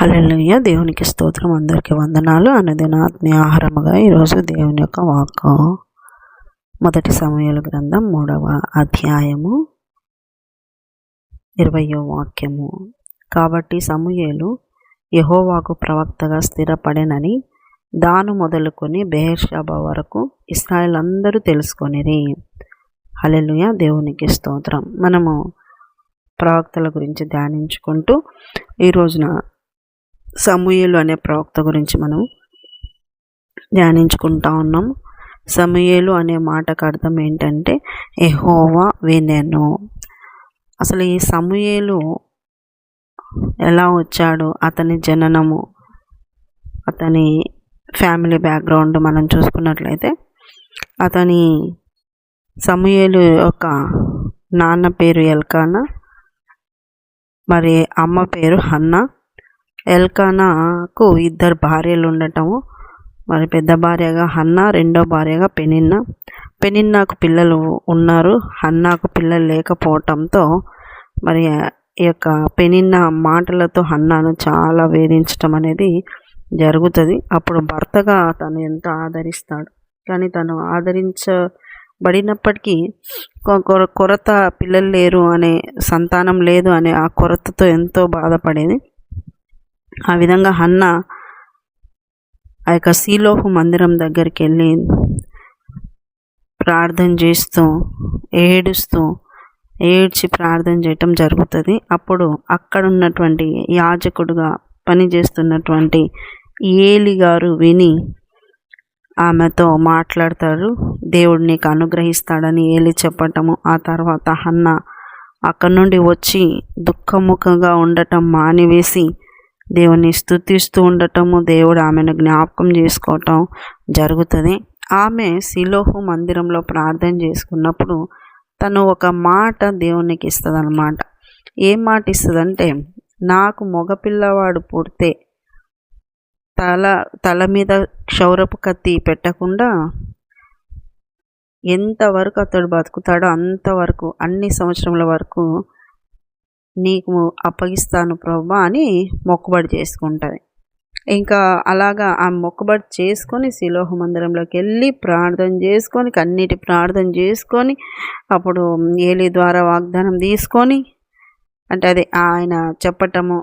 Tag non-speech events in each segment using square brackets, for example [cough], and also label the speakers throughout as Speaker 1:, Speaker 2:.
Speaker 1: హల్లెలూయ. దేవునికి స్తోత్రం. అందరికీ వందనాలు. అనుదిన ఆత్మీయ ఆహారముగా ఈరోజు దేవుని యొక్క వాక్కు. మొదటి సమయాల గ్రంథం మూడవ అధ్యాయము ఇరవయో వాక్యము. కాబట్టి సమూయేలు యహోవాకు ప్రవక్తగా స్థిరపడేనని దాను మొదలుకొని బెహర్షాబా వరకు ఇస్రాయల్ అందరూ తెలుసుకొనిరి. హలెలుయ దేవునికి స్తోత్రం. మనము ప్రవక్తల గురించి ధ్యానించుకుంటూ ఈ రోజున సమూహలు అనే ప్రవక్త గురించి మనం ధ్యానించుకుంటా ఉన్నాం. సమూహలు అనే మాటకు అర్థం ఏంటంటే ఎహోవా వినెను. అసలు ఈ సమూహలు ఎలా వచ్చాడు? అతని జననము అతని ఫ్యామిలీ బ్యాక్గ్రౌండ్ మనం చూసుకున్నట్లయితే అతని సమూహలు యొక్క నాన్న పేరు ఎల్కానా మరి అమ్మ పేరు హన్నా ఎల్కానాకు ఇద్దరు భార్యలు ఉండటము మరి పెద్ద భార్యగా హన్నా రెండో భార్యగా పెనిన్న. పెనిన్నాకు పిల్లలు ఉన్నారు. హన్నాకు పిల్లలు లేకపోవటంతో మరి ఈ యొక్క పెనిన్న మాటలతో హన్నాను చాలా వేధించటం అనేది జరుగుతుంది. అప్పుడు భర్తగా తను ఎంతో ఆదరిస్తాడు? కానీ తను ఆదరించబడినప్పటికీ కొరత పిల్లలు లేరు అనే సంతానం లేదు అనే ఆ కొరతతో ఎంతో బాధపడేది. ఆ విధంగా హన్న ఆ యొక్క శీలోపు మందిరం దగ్గరికి వెళ్ళి ప్రార్థన చేస్తూ ఏడుస్తూ ఏడ్చి ప్రార్థన చేయటం జరుగుతుంది. అప్పుడు అక్కడ ఉన్నటువంటి యాజకుడుగా పనిచేస్తున్నటువంటి ఏలి గారు విని ఆమెతో మాట్లాడతారు. దేవుడు నీకు అనుగ్రహిస్తాడని ఏలి చెప్పటము ఆ తర్వాత హన్న అక్కడి నుండి వచ్చి దుఃఖముఖంగా ఉండటం మానివేసి దేవుని స్థుతిస్తూ ఉండటము దేవుడు ఆమెను జ్ఞాపకం చేసుకోవటం జరుగుతుంది. ఆమె శిలోహు మందిరంలో ప్రార్థన చేసుకున్నప్పుడు తను ఒక మాట దేవునికి ఇస్తుందన్నమాట. ఏం మాట ఇస్తుందంటే నాకు మగపిల్లవాడు పుడితే తల తల మీద క్షౌరపు కత్తి పెట్టకుండా ఎంతవరకు అతడు బతుకుతాడో అంతవరకు అన్ని సంవత్సరముల వరకు నీకు అప్పగిస్తాను ప్రభా అని మొక్కుబడి చేసుకుంటుంది. ఇంకా అలాగా ఆ మొక్కుబడి చేసుకొని శిలోహ మందిరంలోకి వెళ్ళి ప్రార్థన చేసుకొని కన్నీటి ప్రార్థన చేసుకొని అప్పుడు ఏలి ద్వారా వాగ్దానం తీసుకొని అంటే అదే ఆయన చెప్పటము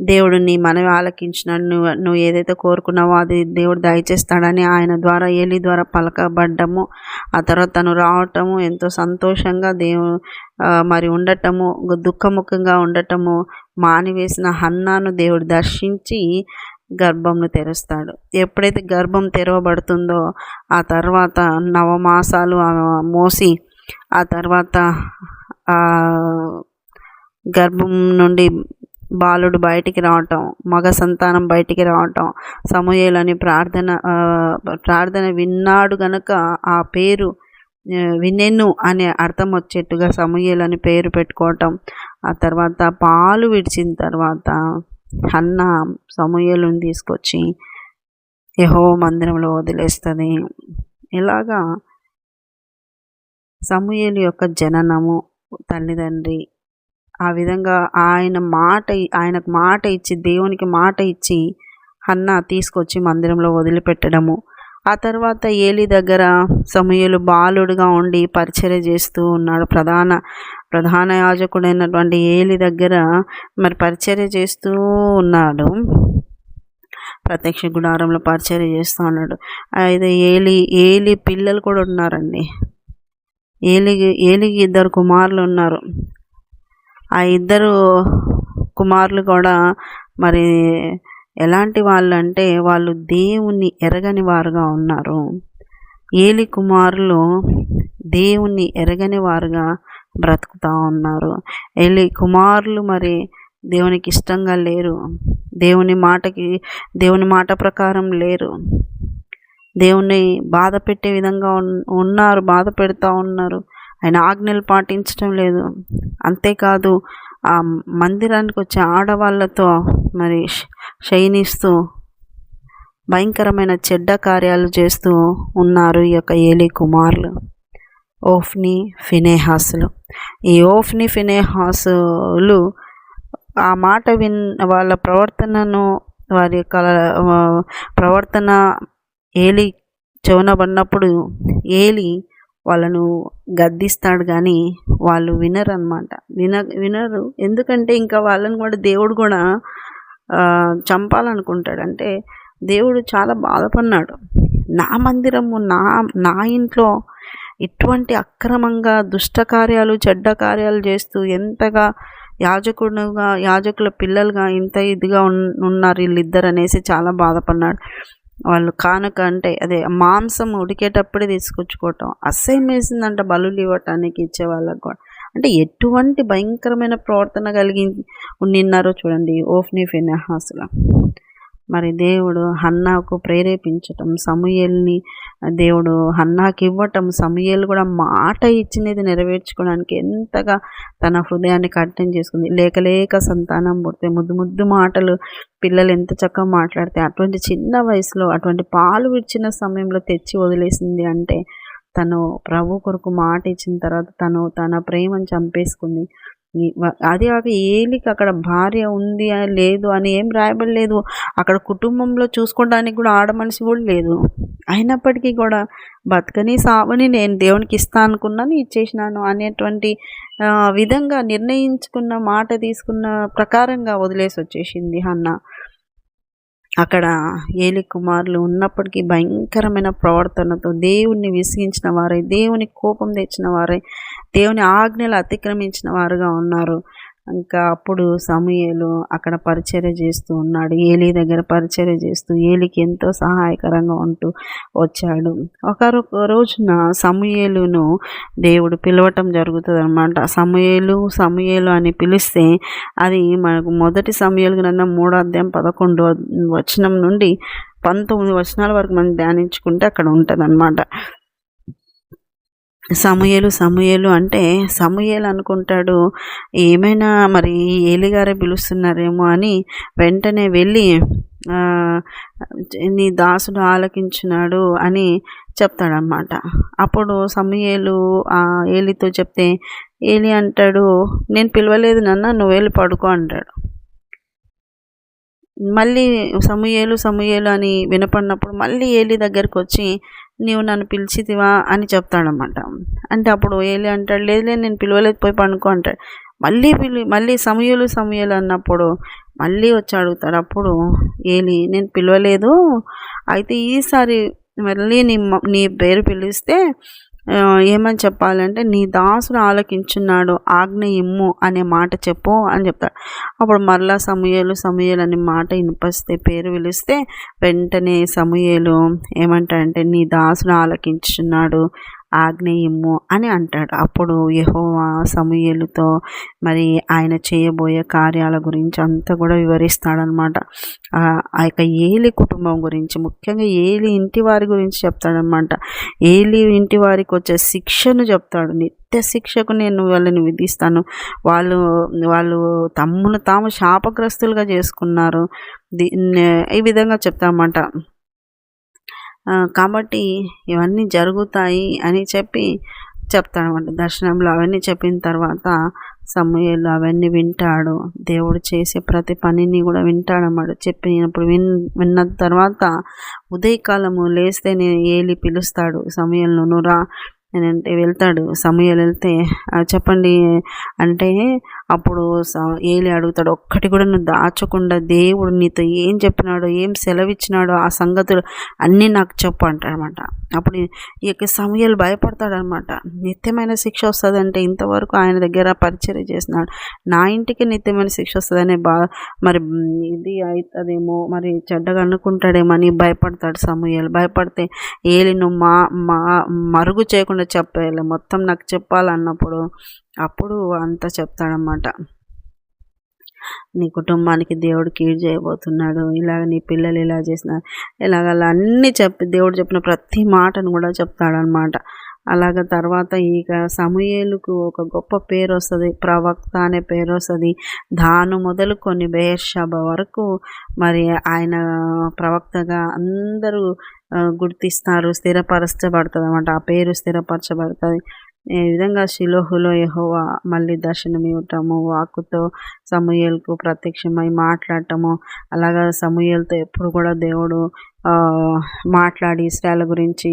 Speaker 1: దేవుడు నీ మనవి ఆలకించినాడు నువ్వు నువ్వు ఏదైతే కోరుకున్నావో అది దేవుడు దయచేస్తాడని ఆయన ద్వారా ఏలి ద్వారా పలకబడ్డము. ఆ తర్వాత తను రావటము ఎంతో సంతోషంగా దేవు మరి ఉండటము దుఃఖముఖంగా ఉండటము మానివేసిన హన్నాను దేవుడు దర్శించి గర్భంను తెరుస్తాడు. ఎప్పుడైతే గర్భం తెరవబడుతుందో ఆ తర్వాత నవమాసాలు మోసి ఆ తర్వాత గర్భం నుండి బాలుడు బయటికి రావటం మగ సంతానం బయటికి రావటం సమూహలని ప్రార్థన ప్రార్థన విన్నాడు గనక ఆ పేరు వినెను అనే అర్థం వచ్చేట్టుగా సమూహలని పేరు పెట్టుకోవటం. ఆ తర్వాత పాలు విడిచిన తర్వాత అన్న సమూహలను తీసుకొచ్చి యహో మందిరంలో వదిలేస్తుంది. ఇలాగా సమూహలు యొక్క జననము తల్లిదండ్రి ఆ విధంగా ఆయన మాట ఆయనకు మాట ఇచ్చి దేవునికి మాట ఇచ్చి అన్న తీసుకొచ్చి మందిరంలో వదిలిపెట్టడము. ఆ తర్వాత ఏలి దగ్గర సమయలు బాలుడుగా ఉండి పరిచర్య చేస్తూ ఉన్నాడు. ప్రధాన ప్రధాన యాజకుడైనటువంటి ఏలి దగ్గర మరి పరిచర్య చేస్తూ ఉన్నాడు. ప్రత్యక్ష గుడారంలో పరిచర్య చేస్తూ ఉన్నాడు. అయితే ఏలి ఏలి పిల్లలు కూడా ఉన్నారండి. ఏలిగి ఏలికి ఇద్దరు కుమారులు ఉన్నారు. ఆ ఇద్దరు కుమారులు కూడా మరి ఎలాంటి వాళ్ళు అంటే వాళ్ళు దేవుణ్ణి ఎరగని వారుగా ఉన్నారు. ఏలి కుమారులు దేవుణ్ణి ఎరగని వారుగా బ్రతుకుతూ ఉన్నారు. ఏలి కుమారులు మరి దేవునికి ఇష్టంగా లేరు. దేవుని మాటకి దేవుని మాట ప్రకారం లేరు. దేవుణ్ణి బాధ పెట్టే విధంగా ఉన్నారు బాధ పెడతా ఉన్నారు. ఆయన ఆజ్ఞలు పాటించడం లేదు. అంతేకాదు ఆ మందిరానికి వచ్చే ఆడవాళ్ళతో మరి శయనిస్తూ భయంకరమైన చెడ్డ కార్యాలు చేస్తూ ఉన్నారు ఈ యొక్క ఏలి కుమారులు. ఓఫ్ని ఫినేహాసులు. ఈ ఓఫ్ని ఫినేహాసులు ఆ మాట విన్ వాళ్ళ ప్రవర్తనను వారి యొక్క ప్రవర్తన ఏలి చెవనబడినప్పుడు ఏలి వాళ్ళను గద్దిస్తాడు కానీ వాళ్ళు వినరు అనమాట విన వినరు. ఎందుకంటే ఇంకా వాళ్ళని కూడా దేవుడు కూడా చంపాలనుకుంటాడు. అంటే దేవుడు చాలా బాధపడినాడు నా మందిరము నా నా ఇంట్లో ఇటువంటి అక్రమంగా దుష్ట కార్యాలు చెడ్డ కార్యాలు చేస్తూ ఎంతగా యాజకుడుగా యాజకుల పిల్లలుగా ఇంత ఇదిగా ఉన్- ఉన్నారు వీళ్ళిద్దరు అనేసి చాలా బాధపడినాడు వాళ్ళు కానుక అంటే అదే మాంసం ఉడికేటప్పుడే తీసుకొచ్చుకోవటం. అసహ్యం వేసిందంట బలులు ఇవ్వటానికి ఇచ్చే వాళ్ళకు కూడా. అంటే ఎటువంటి భయంకరమైన ప్రవర్తన కలిగి ఉండిన్నారో చూడండి ఓఫ్ని ఫినహాసుల మరి దేవుడు హన్నాకు ప్రేరేపించటం సమూయేల్ని దేవుడు హన్నాకి ఇవ్వటం సమూయేలు కూడా మాట ఇచ్చినది నెరవేర్చుకోవడానికి ఎంతగా తన హృదయాన్ని కఠినం చేసుకుంది. లేకలేక సంతానం పుడితే ముద్దు ముద్దు మాటలు పిల్లలు ఎంత చక్కగా మాట్లాడితే అటువంటి చిన్న వయసులో అటువంటి పాలు విడిచిన సమయంలో తెచ్చి వదిలేసింది అంటే తను ప్రభు కొరకు మాట ఇచ్చిన తర్వాత తను తన ప్రేమను చంపేసుకుంది. అది కాక ఏలికి అక్కడ భార్య ఉంది అని లేదు అని ఏం రాయబడలేదు. అక్కడ కుటుంబంలో చూసుకోవడానికి కూడా ఆడ మనిషి కూడా లేదు. అయినప్పటికీ కూడా బతకని సావని నేను దేవునికి ఇస్తా అనుకున్నాను ఇచ్చేసినాను అనేటువంటి విధంగా నిర్ణయించుకున్న మాట తీసుకున్న ప్రకారంగా వదిలేసి వచ్చేసింది అన్న అక్కడ ఏలి కుమారులు ఉన్నప్పటికీ భయంకరమైన ప్రవర్తనతో దేవుణ్ణి విసిగించిన వారై దేవుని కోపం తెచ్చిన వారై దేవుని ఆజ్ఞలు అతిక్రమించిన వారుగా ఉన్నారు. ఇంకా అప్పుడు సమూయేలు అక్కడ పరిచర్య చేస్తూ ఉన్నాడు. ఏలి దగ్గర పరిచర్య చేస్తూ ఏలికి ఎంతో సహాయకరంగా ఉంటూ వచ్చాడు. ఒకరొక రోజున సమూయేలును దేవుడు పిలవటం జరుగుతుంది అనమాట సమూయేలు సమూయేలు అని పిలిస్తే అది మనకు మొదటి సమయాలు గ్రంథం మూడో అధ్యాయం పదకొండు వచనం నుండి పంతొమ్మిది వచనాల వరకు మనం ధ్యానించుకుంటే అక్కడ ఉంటుంది సమూయేలు సమూయేలు అంటే సమూయేలు అనుకుంటాడు. ఏమైనా మరి ఏలిగారే పిలుస్తున్నారేమో అని వెంటనే వెళ్ళి నీ దాసుడు ఆలకించినాడు అని చెప్తాడనమాట అప్పుడు సమూయేలు ఆ ఏలితో చెప్తే ఏలి అంటాడు నేను పిలవలేదు నాన్న నువ్వు వెళ్ళి పడుకో అంటాడు. మళ్ళీ సమూయేలు సమూయేలు అని వినపడినప్పుడు మళ్ళీ ఏలి దగ్గరికి వచ్చి నీవు నన్ను పిలిచితివా అని చెప్తాడనమాట అంటే అప్పుడు ఏలి అంటాడు లేదు లేదు నేను పిలవలేదు పోయి పండుకో అంటాడు. మళ్ళీ పిలి మళ్ళీ సమయలు సమయలు అన్నప్పుడు మళ్ళీ వచ్చి అడుగుతాడు. అప్పుడు ఏలి నేను పిలవలేదు. అయితే ఈసారి మళ్ళీ నీ నీ పేరు పిలిస్తే ఏమని చెప్పాలంటే నీ దాసుడు ఆలకించున్నాడు ఆజ్ఞ ఇమ్ము అనే మాట చెప్పు అని చెప్తాడు. అప్పుడు మరలా సమూహలు సమూహలు అనే మాట వినిపిస్తే పేరు పిలిస్తే వెంటనే సమూహలు ఏమంటాడంటే నీ దాసుడు ఆలకించున్నాడు ఆగ్నేయము అని అంటాడు. అప్పుడు యహోవా సమూహలతో మరి ఆయన చేయబోయే కార్యాల గురించి అంతా కూడా వివరిస్తాడనమాట. ఆ యొక్క ఏలి కుటుంబం గురించి ముఖ్యంగా ఏలి ఇంటి వారి గురించి చెప్తాడనమాట. ఏలి ఇంటి వారికి వచ్చే శిక్షను చెప్తాడు. నిత్య శిక్షకు నేను వాళ్ళని విధిస్తాను. వాళ్ళు వాళ్ళు తమ్మును తాము శాపగ్రస్తులుగా చేసుకున్నారు. ఈ విధంగా చెప్తామంట కాబట్టి ఇవన్నీ జరుగుతాయి అని చెప్పి చెప్తాడనమాట దర్శనంలో అవన్నీ చెప్పిన తర్వాత సమూయేలు అవన్నీ వింటాడు. దేవుడు చేసే ప్రతి పనిని కూడా వింటాడన్నమాట. చెప్పినప్పుడు విన్ విన్న తర్వాత ఉదయకాలము లేస్తే నేను ఏలి పిలుస్తాడు. సమయంలో నువ్వు రా అంటే వెళ్తాడు. సమయాలు వెళ్తే చెప్పండి అంటే అప్పుడు స- ఏలి అడుగుతాడు ఒక్కటి కూడా నువ్వు దాచకుండా దేవుడు నీతో ఏం చెప్పినాడో ఏం సెలవిచ్చినాడో ఆ సంగతులు అన్నీ నాకు చెప్పు అంటాడనమాట. అప్పుడు ఈ యొక్క సమయాలు భయపడతాడనమాట. నిత్యమైన శిక్ష వస్తుందంటే ఇంతవరకు ఆయన దగ్గర పరిచయం చేసినాడు. నా ఇంటికి నిత్యమైన శిక్ష వస్తుందనే బా మరి ఇది అవుతుందేమో మరి చెడ్డగా అనుకుంటాడేమో అని భయపడతాడు సమయాలు. భయపడితే ఏలి నువ్వు మా మా మరుగు చేయకుండా చెప్పేయాలి. మొత్తం నాకు చెప్పాలన్నప్పుడు అప్పుడు అంతా చెప్తాడనమాట నీ కుటుంబానికి దేవుడు కీడు చేయబోతున్నాడు. ఇలాగ నీ పిల్లలు ఇలా చేసినారు. ఇలాగ అలా అన్నీ చెప్పి దేవుడు చెప్పిన ప్రతి మాటను కూడా చెప్తాడనమాట అలాగ తర్వాత ఇక సమూయేలుకు ఒక గొప్ప పేరు వస్తుంది. ప్రవక్త అనే పేరు వస్తుంది. దాను మొదలు కొన్ని బేర్షాబ వరకు మరి ఆయన ప్రవక్తగా అందరూ గుర్తిస్తారు స్థిరపరచబడుతుంది అనమాట ఆ పేరు స్థిరపరచబడుతుంది. ఈ విధంగా శిలోహులో యహో మళ్ళీ దర్శనం ఇవ్వటము వాక్కుతో సమూయేలుకు ప్రత్యక్షమై మాట్లాడటము అలాగా సమూయేలుతో ఎప్పుడు కూడా దేవుడు మాట్లాడి ఇస్రాయల గురించి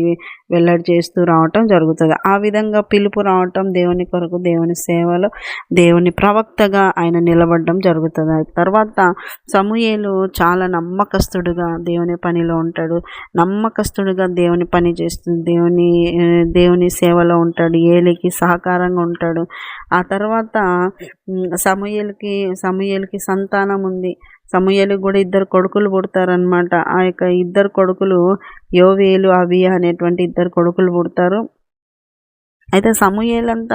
Speaker 1: వెల్లడి చేస్తూ రావటం జరుగుతుంది. ఆ విధంగా పిలుపు రావటం దేవుని కొరకు దేవుని సేవలో దేవుని ప్రవక్తగా ఆయన నిలబడడం జరుగుతుంది. తర్వాత సమూయేలు చాలా నమ్మకస్తుడుగా దేవుని పనిలో ఉంటాడు. నమ్మకస్తుడుగా దేవుని పని చేస్తుంది. దేవుని దేవుని సేవలో ఉంటాడు. ఏలికి సహకారంగా ఉంటాడు. ఆ తర్వాత సమూహలకి సమూహలకి సంతానం ఉంది. సమూయేలుకి కూడా ఇద్దరు కొడుకులు పుడతారనమాట ఆ యొక్క ఇద్దరు కొడుకులు యోవేలు అవి అనేటువంటి ఇద్దరు కొడుకులు పుడతారు. అయితే సమూహేలంత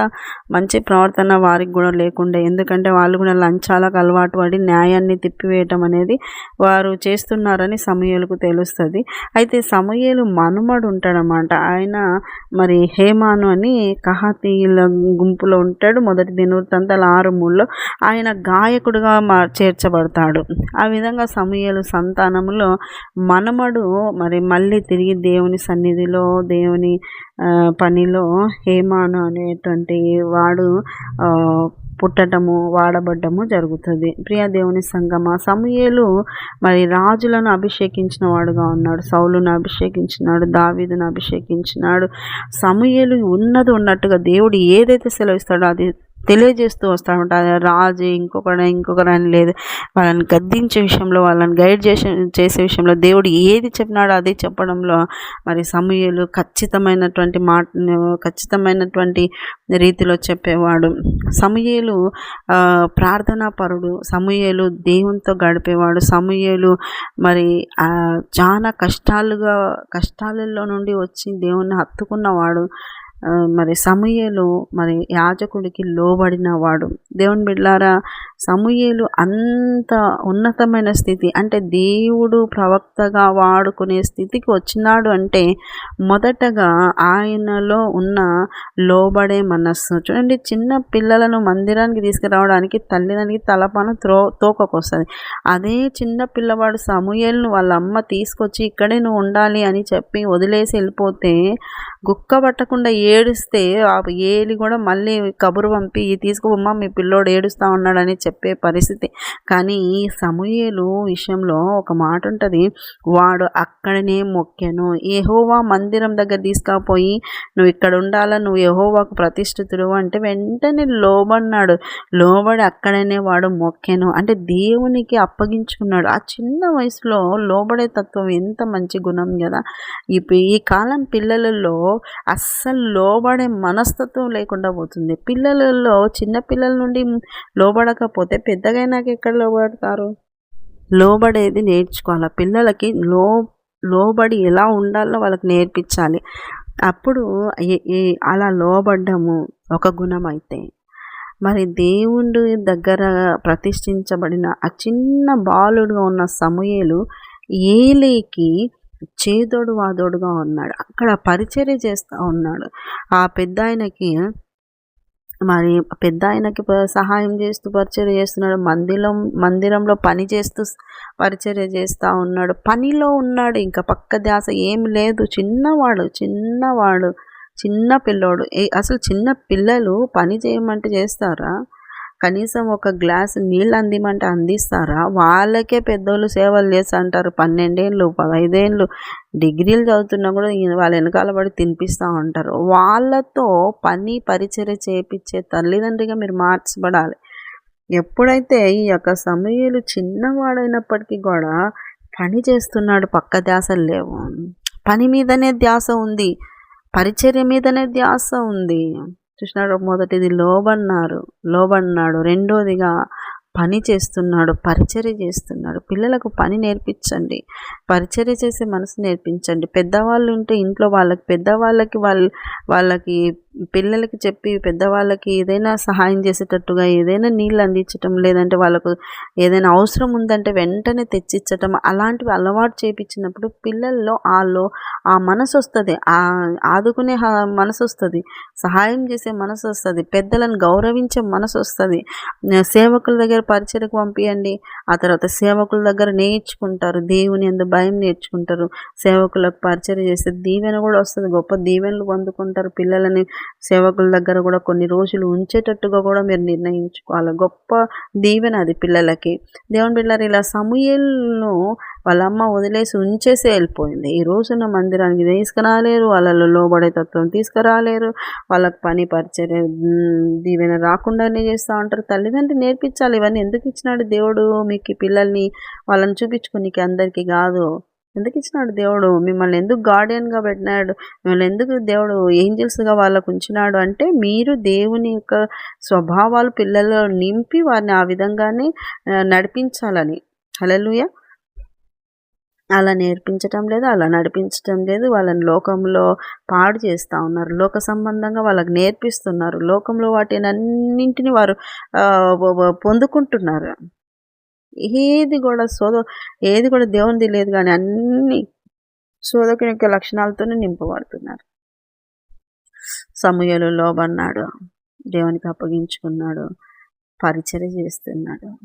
Speaker 1: మంచి ప్రవర్తన వారికి కూడా లేకుండే. ఎందుకంటే వాళ్ళు కూడా లంచాలకు అలవాటు పడి న్యాయాన్ని తిప్పివేయటం అనేది వారు చేస్తున్నారని సమూహలకు తెలుస్తుంది. అయితే సమూహలు మనుమడు ఉంటాడనమాట ఆయన మరి హేమాను అని కహాతీల గుంపులో ఉంటాడు. మొదటి దినవృత్తాంతాల ఆరు మూడులో ఆయన గాయకుడుగా మా చేర్చబడతాడు. ఆ విధంగా సమూహలు సంతానంలో మనమడు మరి మళ్ళీ తిరిగి దేవుని సన్నిధిలో దేవుని పనిలో హేమాను అనేటువంటి వాడు పుట్టడము పుట్టటము వాడబడ్డము జరుగుతుంది. ప్రియ దేవుని సంగమ సమూయేలు మరి రాజులను అభిషేకించిన వాడుగా ఉన్నాడు సౌలును అభిషేకించినాడు దావీదును అభిషేకించినాడు. సమూయేలు ఉన్నది ఉన్నట్టుగా దేవుడు ఏదైతే సెలవిస్తాడో అది తెలియజేస్తూ వస్తూ ఉంటారు రాజు ఇంకొకడు ఇంకొకరు అని లేదు. వాళ్ళని గద్దించే విషయంలో వాళ్ళని గైడ్ చేసే చేసే విషయంలో దేవుడు ఏది చెప్పినాడో అదే చెప్పడంలో మరి సమూహలు ఖచ్చితమైనటువంటి మాట ఖచ్చితమైనటువంటి రీతిలో చెప్పేవాడు. సమూహలు ప్రార్థనా పరుడు సమూహలు దేవునితో గడిపేవాడు. సమూహలు మరి చాలా కష్టాలుగా కష్టాలలో నుండి వచ్చి దేవుణ్ణి హత్తుకున్నవాడు. మరి సమూయేలు మరి యాజకుడికి లోబడిన వాడు. దేవుని బిడ్లారా సమూయేలు అంత ఉన్నతమైన స్థితి అంటే దేవుడు ప్రవక్తగా వాడుకునే స్థితికి వచ్చినాడు అంటే మొదటగా ఆయనలో ఉన్న లోబడే మనస్సు. చూడండి చిన్న పిల్లలను మందిరానికి తీసుకురావడానికి తల్లిదండ్రికి తలపాన త్రో తోకకొస్తుంది. అదే చిన్న పిల్లవాడు సమూయేలును వాళ్ళ అమ్మ తీసుకొచ్చి ఇక్కడే నువ్వు ఉండాలి అని చెప్పి వదిలేసి వెళ్ళిపోతే గుక్క పట్టకుండా ఏడిస్తే ఆ ఏలి కూడా మళ్ళీ కబురు పంపి తీసుకుపోమ్మా మీ పిల్లోడు ఏడుస్తూ ఉన్నాడని చెప్పే పరిస్థితి. కానీ ఈ విషయంలో ఒక మాట ఉంటుంది వాడు అక్కడనే మొక్కెను. ఎహోవా మందిరం దగ్గర తీసుకుపోయి నువ్వు ఇక్కడ ఉండాలా నువ్వు ఎహోవాకు ప్రతిష్ఠితుడు అంటే వెంటనే లోబడినాడు. లోబడి అక్కడనే వాడు మొక్కెను. అంటే దేవునికి అప్పగించుకున్నాడు. ఆ చిన్న వయసులో లోబడే తత్వం ఎంత మంచి గుణం కదా. ఈ కాలం పిల్లలలో అస్సలు లోబడే మనస్తత్వం లేకుండా పోతుంది. పిల్లలలో చిన్న పిల్లల నుండి లోబడకపోతే పెద్దగైనాక ఎక్కడ లోబడతారు? లోబడేది నేర్చుకోవాలి? పిల్లలకి లో లోబడి ఎలా ఉండాలో వాళ్ళకి నేర్పించాలి. అప్పుడు అలా లోబడ్డము ఒక గుణం అయితే మరి దేవుడు దగ్గర ప్రతిష్ఠించబడిన ఆ చిన్న బాలుడుగా ఉన్న సమూయేలు ఏలేకి చేదోడు వాదోడుగా ఉన్నాడు. అక్కడ పరిచర్య చేస్తూ ఉన్నాడు. ఆ పెద్ద ఆయనకి మరి పెద్ద ఆయనకి సహాయం చేస్తూ పరిచర్య చేస్తున్నాడు. మందిరం మందిరంలో పని చేస్తూ పరిచర్య చేస్తూ ఉన్నాడు. పనిలో ఉన్నాడు ఇంకా. పక్క ధ్యాస ఏం లేదు. చిన్నవాడు చిన్నవాడు చిన్న పిల్లోడు. ఏ- అసలు చిన్న పిల్లలు పని చేయమంటే చేస్తారా? కనీసం ఒక గ్లాస్ నీళ్ళు అందిమంటే అందిస్తారా? వాళ్ళకే పెద్దోళ్ళు సేవలు చేస్తా అంటారు పన్నెండేళ్ళు పదైదేళ్ళు డిగ్రీలు చదువుతున్నా కూడా వాళ్ళ వెనకాల పడి తినిపిస్తూ ఉంటారు. వాళ్ళతో పని పరిచర్య చేపించే తల్లిదండ్రిగా మీరు మార్చబడాలి. ఎప్పుడైతే ఈ యొక్క సమయాలు చిన్నవాడైనప్పటికీ కూడా పని చేస్తున్నాడు పక్క ధ్యాసలు లేవు. పని మీదనే ధ్యాస ఉంది. పరిచర్య మీదనే ధ్యాస ఉంది. చూసినాడు మొదటిది లోబన్నారు లోబడినాడు. రెండోదిగా పని చేస్తున్నాడు పరిచర్య చేస్తున్నాడు. పిల్లలకు పని నేర్పించండి పరిచర్య చేసే మనసు నేర్పించండి. పెద్దవాళ్ళు ఉంటే ఇంట్లో వాళ్ళకి పెద్దవాళ్ళకి వాళ్ళ వాళ్ళకి పిల్లలకి చెప్పి పెద్దవాళ్ళకి ఏదైనా సహాయం చేసేటట్టుగా ఏదైనా నీళ్ళు అందించటం లేదంటే వాళ్ళకు ఏదైనా అవసరం ఉందంటే వెంటనే తెచ్చిచ్చటం అలాంటివి అలవాటు చేపించినప్పుడు పిల్లల్లో ఆలో ఆ మనసు వస్తుంది ఆ ఆదుకునే హ- మనసు వస్తుంది సహాయం చేసే మనసు వస్తుంది పెద్దలను గౌరవించే మనసు వస్తుంది సేవకుల దగ్గర పరిచయకు పంపించండి ఆ తర్వాత సేవకుల దగ్గర నేర్చుకుంటారు. దేవుని ఎందు భయం నేర్చుకుంటారు. సేవకులకు పరిచయం చేస్తే దీవెన కూడా వస్తుంది. గొప్ప దీవెనలు పొందుకుంటారు పిల్లలని. సేవకుల దగ్గర కూడా కొన్ని రోజులు ఉంచేటట్టుగా కూడా మీరు నిర్ణయించుకోవాలి. గొప్ప దీవెన అది పిల్లలకి. దేవుని పిల్లలు ఇలా సమూహలను వాళ్ళ అమ్మ వదిలేసి ఉంచేసి వెళ్ళిపోయింది. ఈ రోజున మందిరానికి తీసుకురాలేరు వాళ్ళలో లోబడే తత్వం తీసుకురాలేరు వాళ్ళకి పని పరిచయం దీవెన రాకుండానే చేస్తూ ఉంటారు. తల్లిదండ్రులు నేర్పించాలి. ఇవన్నీ ఎందుకు ఇచ్చినాడు దేవుడు? మీకు పిల్లల్ని వాళ్ళని చూపించుకునికి అందరికీ కాదు. ఎందుకు ఇచ్చినాడు దేవుడు? మిమ్మల్ని ఎందుకు గార్డియన్గా పెట్టినాడు? మిమ్మల్ని ఎందుకు దేవుడు ఏంజల్స్గా వాళ్ళకు ఉంచినాడు? అంటే మీరు దేవుని యొక్క స్వభావాలు పిల్లల్లో నింపి వారిని ఆ విధంగానే నడిపించాలని. హలలుయ అలా నేర్పించటం లేదు అలా నడిపించటం లేదు. వాళ్ళని లోకంలో పాడు చేస్తూ ఉన్నారు. లోక సంబంధంగా వాళ్ళకి నేర్పిస్తున్నారు. లోకంలో వాటిని అన్నింటినీ వారు పొందుకుంటున్నారు. ఏది కూడా సోద ఏది కూడా దేవునిది లేదు కానీ అన్ని శోధకుని యొక్క లక్షణాలతోనే నింపబడుతున్నారు. సమూహలు లోబన్నాడు దేవునికి అప్పగించుకున్నాడు పరిచర్య చేస్తున్నాడు.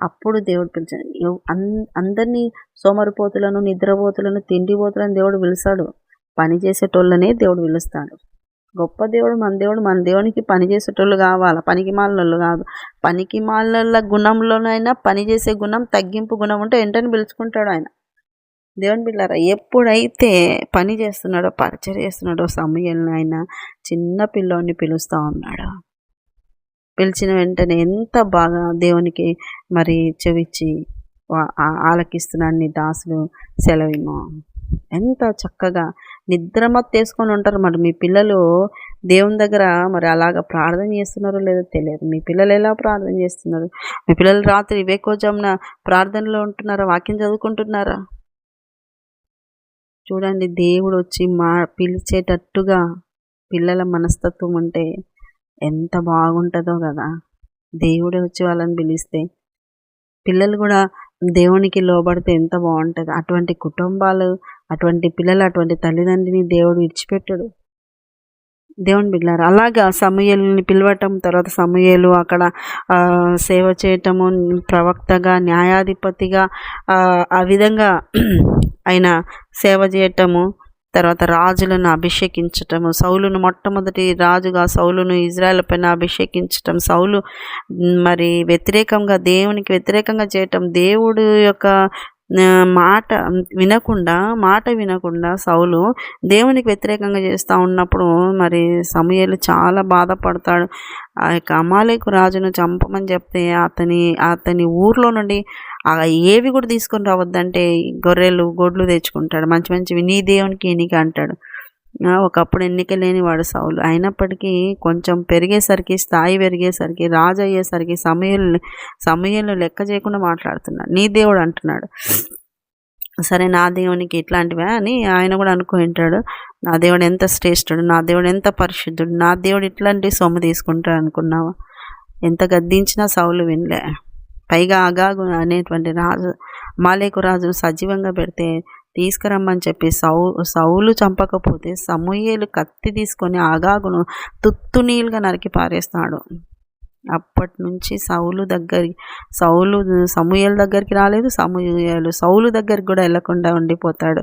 Speaker 1: అప్పుడు దేవుడు పిలిచాడు ఎవ్- అందరినీ సోమరిపోతులను నిద్రపోతులను తిండిపోతులను దేవుడు పిలిచాడు పని చేసేటోళ్ళనే దేవుడు పిలుస్తాడు. గొప్ప దేవుడు మన దేవుడు మన దేవునికి పని చేసేటోళ్ళు కావాలి? పనికి మాలలో కాదు. పనికి మాల గుణంలోనైనా పని చేసే గుణం తగ్గింపు గుణం ఉంటే వెంటనే పిలుచుకుంటాడు ఆయన. దేవుని పిల్లరా ఎప్పుడైతే పని చేస్తున్నాడో పరిచయం చేస్తున్నాడో సమయంలో ఆయన చిన్న పిల్లోని పిలుస్తూ ఉన్నాడు. పిలిచిన వెంటనే ఎంత బాగా దేవునికి మరి చెవిచ్చి ఆ- ఆలకిస్తున్నాడు నీ దాసులు సెలవిమో ఎంత చక్కగా నిద్రమత్తేసుకొని ఉంటారు మరి. మీ పిల్లలు దేవుని దగ్గర మరి అలాగ ప్రార్థన చేస్తున్నారో లేదో తెలియదు. మీ పిల్లలు ఎలా ప్రార్థన చేస్తున్నారు? మీ పిల్లలు రాత్రి వివేకోజంన ప్రార్థనలో ఉంటున్నారా? వాక్యం చదువుకుంటున్నారా? చూడండి దేవుడు వచ్చి మా పిలిచేటట్టుగా పిల్లల మనస్తత్వం ఉంటే ఎంత బాగుంటుందో కదా. దేవుడే వచ్చి వాళ్ళని పిలిస్తే పిల్లలు కూడా దేవునికి లోబడితే ఎంత బాగుంటుంది. అటువంటి కుటుంబాలు అటువంటి పిల్లలు అటువంటి తల్లిదండ్రిని దేవుడు విడిచిపెట్టడు. దేవుని బిడ్డారు అలాగా సమూహల్ని పిలవటం తర్వాత సమూహలు అక్కడ సేవ చేయటము ప్రవక్తగా న్యాయాధిపతిగా ఆ, విధంగా [clears throat] ఆయన సేవ చేయటము తర్వాత రాజులను అభిషేకించటము సౌలును మొట్టమొదటి రాజుగా సౌలును ఇజ్రాయెల్ పైన అభిషేకించటం సౌలు మరి వ్యతిరేకంగా దేవునికి వ్యతిరేకంగా చేయటం దేవుడు యొక్క మాట వినకుండా మాట వినకుండా సౌలు దేవునికి వ్యతిరేకంగా చేస్తూ ఉన్నప్పుడు మరి సమయలు చాలా బాధపడతాడు. ఆ యొక్క అమాలేకు రాజును చంపమని చెప్తే అతని అతని ఊర్లో నుండి ఆ ఏవి కూడా తీసుకొని రావద్దంటే గొర్రెలు గొడ్లు తెచ్చుకుంటాడు. మంచి మంచివి నీ దేవునికి నీకు అంటాడు. ఒకప్పుడు ఎన్నిక లేనివాడు సౌలు. అయినప్పటికీ కొంచెం పెరిగేసరికి స్థాయి పెరిగేసరికి రాజు అయ్యేసరికి సమయంలో సమయంలో లెక్క చేయకుండా మాట్లాడుతున్నాడు. నీ దేవుడు అంటున్నాడు. సరే నా దేవునికి ఇట్లాంటివా అని ఆయన కూడా అనుకుంటాడు నా దేవుడు ఎంత శ్రేష్ఠుడు నా దేవుడు ఎంత పరిశుద్ధుడు నా దేవుడు ఇట్లాంటి సొమ్ము తీసుకుంటాడు అనుకున్నావా? ఎంత గద్దించినా సౌలు వినలే. పైగా అగాగు అనేటువంటి రాజు మాలేకు రాజు సజీవంగా పెడితే తీసుకురమ్మని చెప్పి సౌ సౌలు చంపకపోతే సమూయేలు కత్తి తీసుకొని ఆగాగును తుత్తు నీళ్ళుగా నరికి పారేస్తాడు. అప్పటి నుంచి సౌలు దగ్గరికి సౌలు సమూహల దగ్గరికి రాలేదు సమూహలు సౌలు దగ్గరికి కూడా వెళ్ళకుండా ఉండిపోతాడు.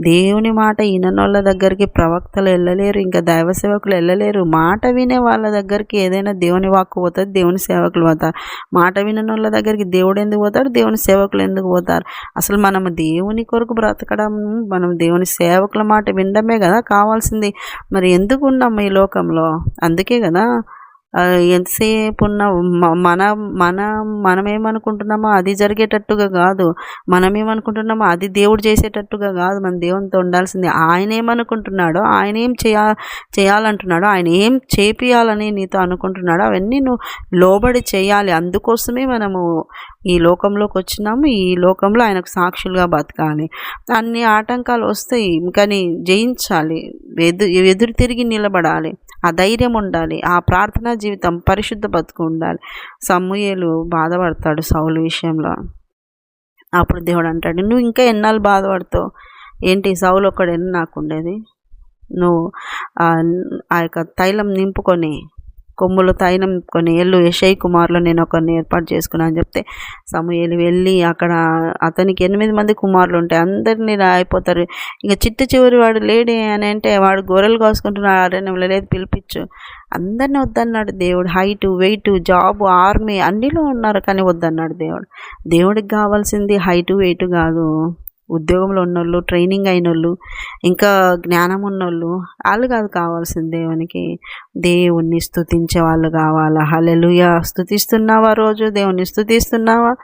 Speaker 1: దేవుని మాట ఈననోళ్ళ దగ్గరికి ప్రవక్తలు వెళ్ళలేరు ఇంకా దైవ సేవకులు వెళ్ళలేరు. మాట వినే వాళ్ళ దగ్గరికి ఏదైనా దేవుని వాక్కు పోతుంది దేవుని సేవకులు పోతారు. మాట విననోళ్ళ దగ్గరికి దేవుడు ఎందుకు పోతాడు దేవుని సేవకులు ఎందుకు పోతారు? అసలు మనం దేవుని కొరకు బ్రతకడం మనం దేవుని సేవకుల మాట వినడమే కదా కావాల్సింది. మరి ఎందుకు ఉన్నాం ఈ లోకంలో? అందుకే కదా ఎంతసేపు ఉన్న మన మన మనమేమనుకుంటున్నామో అది జరిగేటట్టుగా కాదు. మనమేమనుకుంటున్నామో అది దేవుడు చేసేటట్టుగా కాదు. మన దేవునితో ఉండాల్సింది ఆయన ఏమనుకుంటున్నాడో ఆయన ఏం చేయా చేయాలంటున్నాడో ఆయన ఏం చేపియాలని నీతో అనుకుంటున్నాడో అవన్నీ నువ్వు లోబడి చేయాలి. అందుకోసమే మనము ఈ లోకంలోకి వచ్చినాము. ఈ లోకంలో ఆయనకు సాక్షులుగా బతకాలి. అన్ని ఆటంకాలు వస్తాయి. కానీ జయించాలి. ఎదు ఎదురు తిరిగి నిలబడాలి. ఆ ధైర్యం ఉండాలి. ఆ ప్రార్థన జీవితం పరిశుద్ధ బతుకు ఉండాలి. సమూయేలు బాధపడతాడు సౌలు విషయంలో. అప్పుడు దేవుడు అంటాడు నువ్వు ఇంకా ఎన్నాళ్ళు బాధపడతావు? ఏంటి సౌలు ఒక్కడేనా నాకు ఉండేది నువ్వు ఆ యొక్క తైలం నింపుకొని కొమ్ములు తైనం కొన్ని ఏళ్ళు యశయ్ కుమారులు నేను ఒకరిని ఏర్పాటు చేసుకున్నాను అని చెప్తే సమూహలు వెళ్ళి అక్కడ అతనికి ఎనిమిది మంది కుమారులు ఉంటాయి అందరినీ అయిపోతారు ఇంకా చిట్ట చివరి వాడు లేడే అని అంటే వాడు గొర్రెలు కాసుకుంటున్నాడు అరణ్యంలో లేదు పిలిపించు. అందరిని వద్దన్నాడు దేవుడు. హైటు వెయిట్ జాబ్ ఆర్మీ అన్నిలో ఉన్నారు కానీ వద్దన్నాడు దేవుడు. దేవుడికి కావాల్సింది హైటు వెయిట్ కాదు. ఉద్యోగంలో ఉన్నోళ్ళు ట్రైనింగ్ అయిన వాళ్ళు ఇంకా జ్ఞానం ఉన్నోళ్ళు వాళ్ళు కాదు కావాల్సింది దేవునికి. దేవుణ్ణి స్థుతించే వాళ్ళు కావాలా? హలెలుయ స్థుతిస్తున్నావా రోజు? దేవుణ్ణి స్థుతిస్తున్నావా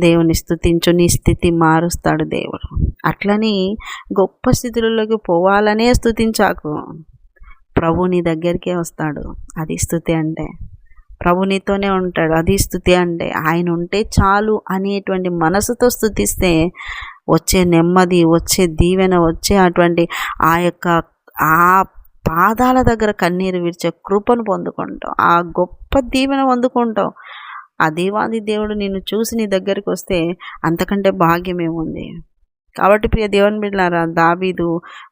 Speaker 1: దేవుని స్థుతించు నీ స్థితి మారుస్తాడు దేవుడు. అట్లని గొప్ప స్థితులలోకి పోవాలనే స్థుతించాకు ప్రభు నీ దగ్గరికే వస్తాడు. అది స్థుతి అంటే. ప్రభు నీతోనే ఉంటాడు. అది స్థుతి అంటే. ఆయన ఉంటే చాలు అనేటువంటి మనసుతో స్థుతిస్తే వచ్చే నెమ్మది వచ్చే దీవెన వచ్చే అటువంటి ఆ యొక్క ఆ పాదాల దగ్గర కన్నీరు విడిచే కృపను పొందుకుంటాం. ఆ గొప్ప దీవెన పొందుకుంటాం. ఆ దేవాది దేవుడు నిన్ను చూసి నీ దగ్గరికి వస్తే అంతకంటే భాగ్యమేముంది కాబట్టి ప్రియ దేవుని బిడ్డారా దాబీదు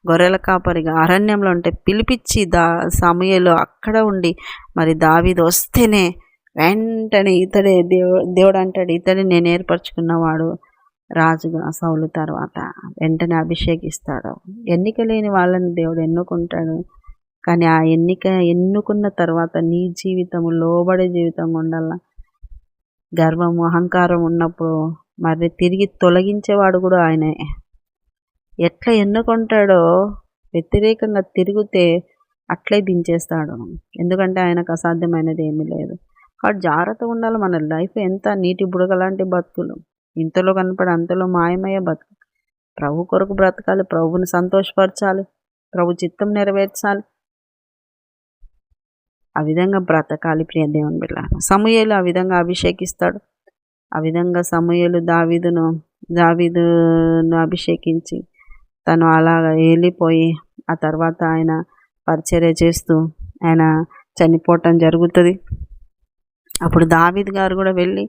Speaker 1: గొర్రెల కాపరిగా అరణ్యంలో ఉంటే పిలిపించి దా సమయంలో అక్కడ ఉండి మరి దావీదు వస్తేనే వెంటనే ఇతడే దేవు దేవుడు అంటాడు ఇతడే నేను ఏర్పరచుకున్నవాడు. రాజుగా సౌలు తర్వాత వెంటనే అభిషేకిస్తాడు. ఎన్నిక లేని వాళ్ళని దేవుడు ఎన్నుకుంటాడు. కానీ ఆ ఎన్నిక ఎన్నుకున్న తర్వాత నీ జీవితం లోబడే జీవితం ఉండాల గర్వము అహంకారం ఉన్నప్పుడు మరి తిరిగి తొలగించేవాడు కూడా ఆయనే. ఎట్లా ఎన్నుకుంటాడో వ్యతిరేకంగా తిరిగితే అట్లే దించేస్తాడు. ఎందుకంటే ఆయనకు అసాధ్యమైనది ఏమీ లేదు. కాబట్టి జాగ్రత్తగా ఉండాలి మన లైఫ్ ఎంత నీటి బుడగలాంటి బతుకులు. ఇంతలో కనపడి అంతలో మాయమయ్యే బతుకు. ప్రభు కొరకు బ్రతకాలి ప్రభుని సంతోషపరచాలి ప్రభు చిత్తం నెరవేర్చాలి. ఆ విధంగా బ్రతకాలి ప్రియ దేవుని బిడ్డ సమూహలు ఆ విధంగా అభిషేకిస్తాడు. ఆ విధంగా సమూహలు దావీదును దావీదును అభిషేకించి తను అలాగ వెళ్ళిపోయి ఆ తర్వాత ఆయన పరిచర్య చేస్తూ ఆయన చనిపోవటం జరుగుతుంది. అప్పుడు దావీద్ గారు కూడా వెళ్ళి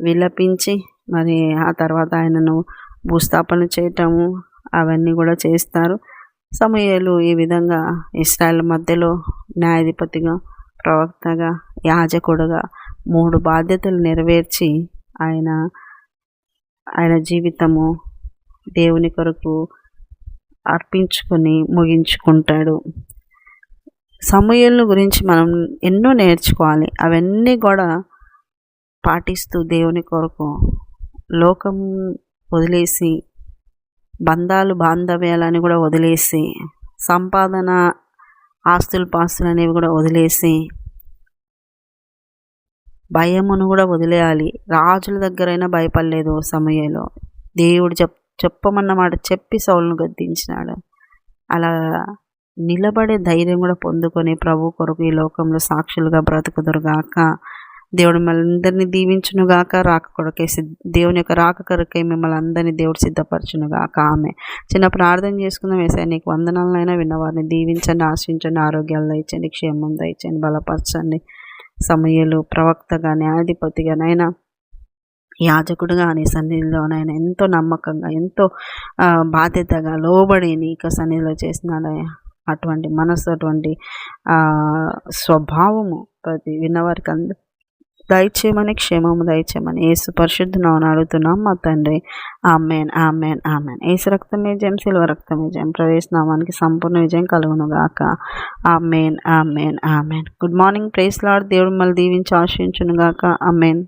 Speaker 1: విలపించి మరి ఆ తర్వాత ఆయనను భూస్థాపన చేయటము అవన్నీ కూడా చేస్తారు. సమయాలు ఈ విధంగా ఇస్రాయల్ మధ్యలో న్యాయాధిపతిగా ప్రవక్తగా యాజకుడుగా మూడు బాధ్యతలు నెరవేర్చి ఆయన ఆయన జీవితము దేవుని కొరకు అర్పించుకొని ముగించుకుంటాడు. సమయాలను గురించి మనం ఎన్నో నేర్చుకోవాలి. అవన్నీ కూడా పాటిస్తూ దేవుని కొరకు లోకం వదిలేసి బంధాలు బాంధవ్యాలని కూడా వదిలేసి సంపాదన ఆస్తులు పాస్తులు అనేవి కూడా వదిలేసి భయమును కూడా వదిలేయాలి. రాజుల దగ్గరైనా భయపడలేదు సమయంలో. దేవుడు చెప్ చెప్పమన్నమాట చెప్పి సౌలను గద్దించినాడు. అలా నిలబడే ధైర్యం కూడా పొందుకొని ప్రభు కొరకు ఈ లోకంలో సాక్షులుగా బ్రతుకుదురుగాక. దేవుడు మనందరినీ దీవించునుగాక రాక కొరకే దేవుని యొక్క రాక కొరకై మిమ్మల్ని అందరినీ దేవుడు సిద్ధపరచునుగాక. ఆమె చిన్న ప్రార్థన చేసుకుందాం. వేసాయి నీకు వందనాలనైనా విన్నవారిని దీవించండి ఆశించండి ఆరోగ్యాలు దయచండి క్షేమం దయచండి బలపరచండి. సమయలు కానీ న్యాయాధిపతిగానైనా యాజకుడుగా నీ సన్నిధిలోనైనా ఎంతో నమ్మకంగా ఎంతో బాధ్యతగా లోబడి నీకు సన్నిధిలో చేసినాడయ్యా అటువంటి మనసు అటువంటి స్వభావము ప్రతి విన్నవారికి అందరు దయచేయమని క్షేమము దయచేయమని ఏసు పరిశుద్ధ నామని అడుగుతున్నాం. మా తండ్రి ఆమెన్ ఆమెన్ ఆమెన్. ఏసు రక్తం విజయం శిల్వ రక్తం విజయం ప్రవేశ నామానికి సంపూర్ణ విజయం కలుగునుగాక amen amen amen. Good morning praise Lord దేవుడు మళ్ళీ దీవించి ఆశించునుగాక ఆమెన్.